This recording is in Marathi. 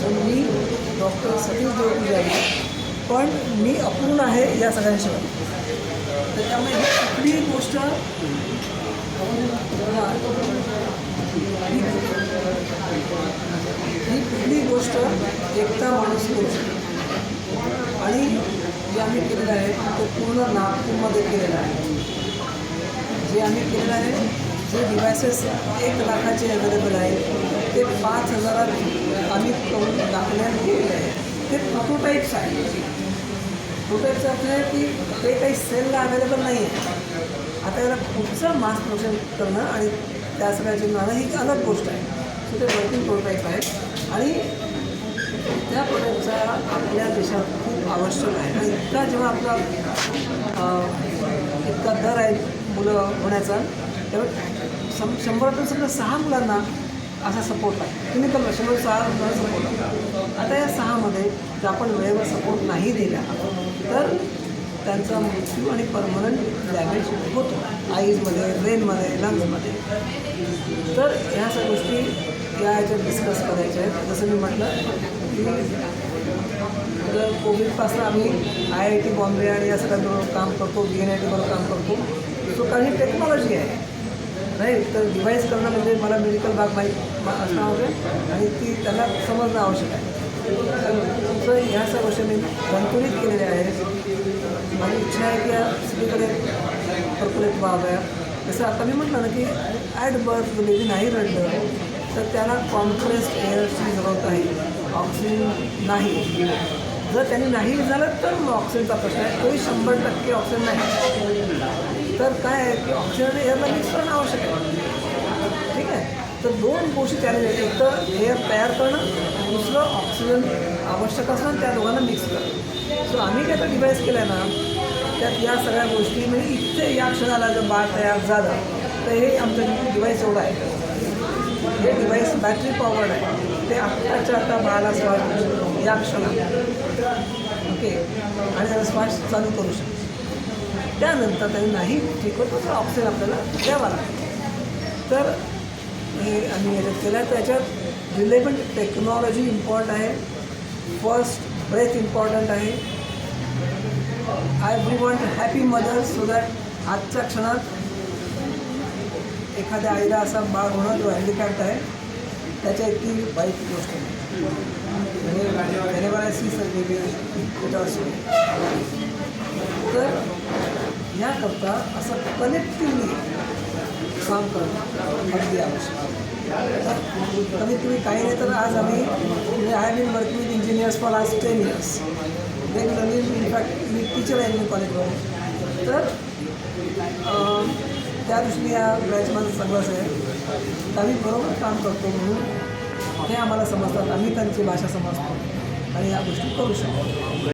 सो मी डॉक्टर सतीश देवपुजारी पण मी अपूर्ण आहे या सगळ्यांशिवाय. त्याच्यामुळे ही कुठलीही गोष्ट हां, ही कुठलीही गोष्ट एकता माणूस करू शकतो आणि जे आम्ही केलेलं आहे तो पूर्ण नागपूरमध्ये केलेलं आहे. जे आम्ही केलेलं आहे जे डिव्हायसेस एक लाखाचे अवेलेबल आहेत ते पाच हजारात आम्ही करून दाखवण्यात केलेले आहे ते प्रोटोटाईप्स आहेत. प्रोटोटाईप्स अर्थ आहे की ते काही सेलला अवेलेबल नाही आहे आता याला पुढचं मास प्रोडक्शन करणं आणि त्या सगळ्याची नाणं ही अलग गोष्ट आहे. सो ते वर्किंग प्रोटोटाईप आहे आणि त्या प्रोडक्टचा आपल्या देशात खूप आवश्यक आहे. आणि इतका जेव्हा आपला इतका दर आहे मुलं होण्याचा तेव्हा सम शंभर समजा सहा मुलांना असा सपोर्ट आहे तुम्ही तर शंभर सहा मुलांना सपोर्ट आहे आता या सहामध्ये जर आपण वेळेवर सपोर्ट नाही दिला तर त्यांचा मृत्यू आणि परमनंट डॅमेज होतो. आईजमध्ये ब्रेनमध्ये लंग्समध्ये तर ह्या सगळ्या गोष्टी या याच्यात डिस्कस करायच्या आहेत. जसं मी म्हटलं की जर कोविडपासून आम्ही आय आय टी बॉम्बे आणि या सगळ्यांबरोबर काम करतो बी एन आय टीबरोबर काम करतो. सो काही टेक्नॉलॉजी आहे. नाही तर डिव्हाइस करणं म्हणजे मला मेडिकल बाग माहीत असणं आवडेल आणि ती त्यांना समजणं आवश्यक आहे. तर ह्या सर्व गोष्टी मी संतुलित केलेल्या आहेत. माझी इच्छा आहे की या सगळीकडे प्रफुल्लित व्हाव्या जसं आता मी म्हटलं ना की ॲट बर्थ बेबी नाही रडलं तर त्याला कॉम्प्रेस्ड एअरची जरूरत आहे. ऑक्सिजन नाही. जर त्यांनी नाही झालं तर मग ऑक्सिजनचा प्रश्न आहे. तोही शंभर टक्के ऑक्सिजन नाही. तर काय आहे की ऑक्सिजन एअरला मिक्स करणं आवश्यक आहे. ठीक आहे? तर दोन गोष्टी चॅलेंज आहेत एक तर एअर तयार करणं दुसरं ऑक्सिजन आवश्यक असणं त्या दोघांना मिक्स करणं. सो आम्ही काय तर डिवाईस केलं आहे ना त्यात या सगळ्या गोष्टी म्हणजे इथे या क्षणाला जर बाळ तयार झालं तर हे आमचं डिवाईस एवढं आहे. हे डिवाईस बॅटरी पॉवर्ड आहे. ते आत्ताच्या आता बाळाला श्वास या क्षणाला. ओके आणि त्याला स्मार्ट चालू करू शकतो. त्यानंतर त्यांनी नाही ठीक होतं तर ऑप्शन आपल्याला द्यावा लागतो तर हे आम्ही याच्यात केलं तर त्याच्यात रिलेवंट टेक्नॉलॉजी इम्पॉर्टंट आहे फर्स्ट ब्रेथ इम्पॉर्टंट आहे I we want happy mother so that आजच्या क्षणात एखाद्या आईला असा बाळ होणं जो हँडिकॅप्ट आहे त्याच्या इतकी वाईट गोष्ट नाही सी सर तर याकरता असं कनेक्टिव्हली काम करणं अगदी आवश्यक आहे. तर कमीत कमी काही नाही तर आज आम्ही म्हणजे I been working with engineers for last ten years regularly in fact me teacher आहे मी कॉलेजमध्ये तर त्या दृष्टीने या बॅचमध्ये सगळंच आहे. तर आम्ही बरोबर काम करतो म्हणून हे आम्हाला समजतात. आम्ही त्यांची भाषा समजतो आणि या गोष्टी करू शकतो.